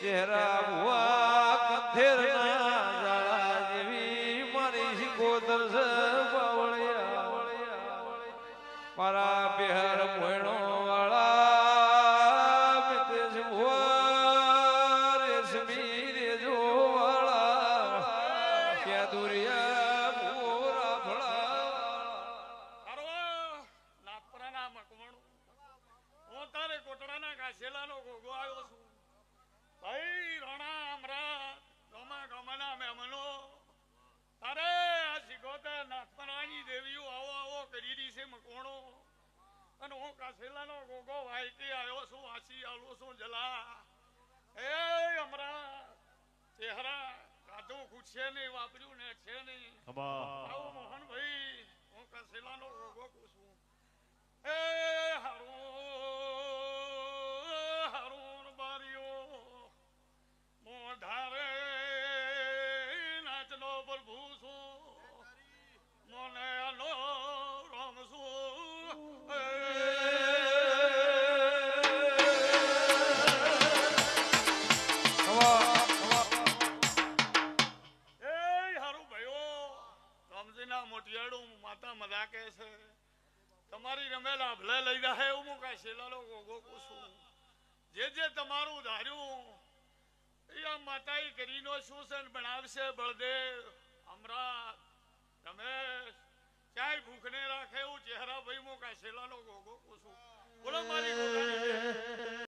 ચહેરા ભુવા જાળા જેવી મારી શિકોતર છે બાવળિયા. મારા બિહાર મોયણો વાળા મિતેશ ભુવા રેશમી રેજો વાળા ક્યાં દુરિયા ભૂરા ભળા હું તારે કોટડાના કાશેલાનો ગોગો આવ્યો છું. રહી છે મકવાણો. અને હું કાશેલાનો ગોગો વાયકી આવ્યો છું વાસી આવું છું જલા. એ અમરા ચહેરા કાઢું ખૂટશે નહીં વાપર્યું ને છે નહીં. આવો મોહનભાઈ હું કસેલાનો ગોગો પૂછું એ હારું હારું બારીઓ મોઢારે નાચનો પ્રભુ છું મોટિયાળું માતા મજા કે છે. તમારી રમેલા ભલે લઈ જાય એવું હું કાંઈ શેલાલો ગોગો પૂછું. જે જે તમારું ધાર્યું, એ આ માતાએ કરીનો શું છે બનાવશે બળદેવ અમરાત રમેશ. ક્યાંય ભૂખને રાખે એવું ચહેરા ભાઈ હું કાંઈ શેલાલો ગોગો પૂછું. બોલો મારી.